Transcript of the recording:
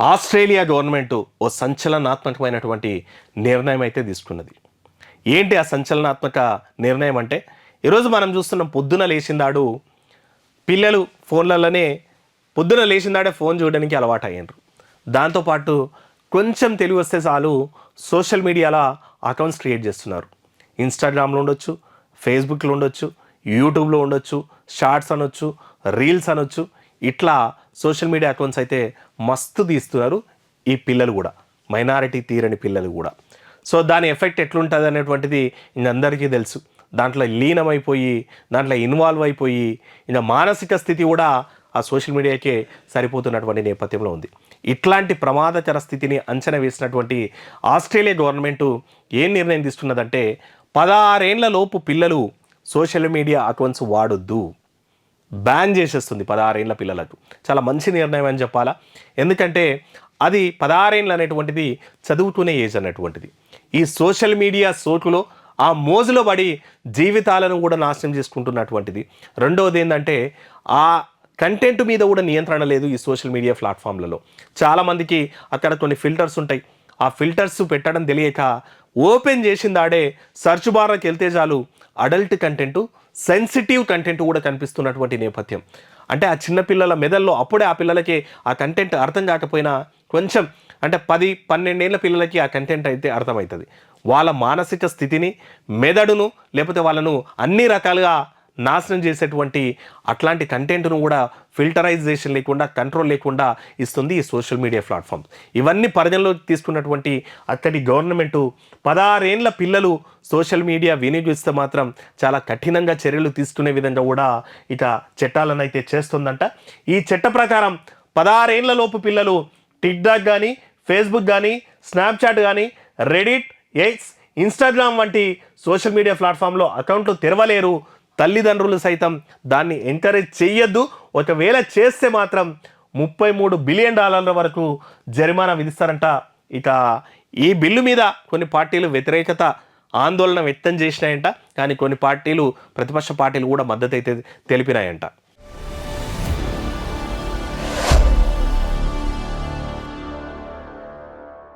Australia government ఓ సంచలనాత్మకమైనటువంటి నిర్ణయం అయితే తీసుకున్నది. ఏంటి ఆ సంచలనాత్మక నిర్ణయం అంటే? ఈరోజు మనం చూస్తున్నాం పొద్దున లేచిందాడు పిల్లలు ఫోన్లలోనే పొద్దున లేచిందాడే ఫోన్ చూడడానికి అలవాటు అయ్యారు దాంతోపాటు కొంచెం తెలివి వస్తే చాలు సోషల్ మీడియాలో అకౌంట్స్ క్రియేట్ చేస్తున్నారు. ఇన్స్టాగ్రామ్లో ఉండొచ్చు ఫేస్బుక్లో ఉండొచ్చు యూట్యూబ్లో ఉండొచ్చు షార్ట్స్ అనొచ్చు రీల్స్ అనొచ్చు ఇట్లా సోషల్ మీడియా అకౌంట్స్ అయితే మస్తు తీస్తున్నారు. ఈ పిల్లలు కూడా మైనారిటీ తీరని పిల్లలు కూడా. సో దాని ఎఫెక్ట్ ఎట్లుంటుంది అనేటువంటిది అందరికీ తెలుసు. దాంట్లో లీనమైపోయి దాంట్లో ఇన్వాల్వ్ అయిపోయి ఇంకా మానసిక స్థితి కూడా ఆ సోషల్ మీడియాకే సరిపోతున్నటువంటి నేపథ్యంలో ఉంది. ఇట్లాంటి ప్రమాదకర స్థితిని అంచనా వేసినటువంటి ఆస్ట్రేలియా గవర్నమెంటు ఏం నిర్ణయం తీసుకున్నదంటే పదహారేండ్ల లోపు పిల్లలు సోషల్ మీడియా అకౌంట్స్ వాడొద్దు. బ్యాన్ చేసేస్తుంది పదహారేళ్ళ పిల్లలకు. చాలా మంచి నిర్ణయం అని చెప్పాలా? ఎందుకంటే అది పదహారేళ్ళు అనేటువంటిది చదువుకునే ఏజ్ అనేటువంటిది. ఈ సోషల్ మీడియా సోకులో ఆ మోజులో పడి జీవితాలను కూడా నాశనం చేసుకుంటున్నటువంటిది. రెండవది ఏంటంటే ఆ కంటెంట్ మీద కూడా నియంత్రణ లేదు ఈ సోషల్ మీడియా ప్లాట్ఫామ్లలో. చాలామందికి అక్కడ కొన్ని ఫిల్టర్స్ ఉంటాయి. ఆ ఫిల్టర్స్ పెట్టడం తెలియక ఓపెన్ చేసిందాడే సర్చ్ బార్కి వెళ్తే చాలు అడల్ట్ కంటెంట్ సెన్సిటివ్ కంటెంట్ కూడా కనిపిస్తున్నటువంటి నేపథ్యం. అంటే ఆ చిన్నపిల్లల మెదల్లో అప్పుడే ఆ పిల్లలకి ఆ కంటెంట్ అర్థం కాకపోయినా కొంచెం అంటే పది పన్నెండేళ్ళ పిల్లలకి ఆ కంటెంట్ అయితే అర్థమవుతుంది. వాళ్ళ మానసిక స్థితిని మెదడును లేకపోతే వాళ్ళను అన్ని రకాలుగా నాశనం చేసేటువంటి అట్లాంటి కంటెంట్ను కూడా ఫిల్టరైజేషన్ లేకుండా కంట్రోల్ లేకుండా ఇస్తుంది ఈ సోషల్ మీడియా ప్లాట్ఫామ్స్. ఇవన్నీ పరిగణలోకి తీసుకున్నటువంటి అక్కడి గవర్నమెంటు పదహారేండ్ల పిల్లలు సోషల్ మీడియా వినియోగిస్తే మాత్రం చాలా కఠినంగా చర్యలు తీసుకునే విధంగా కూడా ఇక చట్టాలను అయితే చేస్తుందంట. ఈ చట్ట ప్రకారం పదహారేండ్ల లోపు పిల్లలు టిక్టాక్ కానీ ఫేస్బుక్ కానీ స్నాప్చాట్ కానీ రెడిట్ ఎక్స్ ఇన్స్టాగ్రామ్ వంటి సోషల్ మీడియా ప్లాట్ఫామ్లో అకౌంట్లు తెరవలేరు. తల్లిదండ్రులు సైతం దాన్ని ఎంకరేజ్ చేయొద్దు ఒకవేళ చేస్తే మాత్రం ముప్పై మూడు బిలియన్ డాలర్ల వరకు జరిమానా విధిస్తారంట. ఇక ఈ బిల్లు మీద కొన్ని పార్టీలు వ్యతిరేకత ఆందోళన వ్యక్తం చేసినాయంట. కానీ కొన్ని పార్టీలు ప్రతిపక్ష పార్టీలు కూడా మద్దతు అయితే తెలిపినాయంట.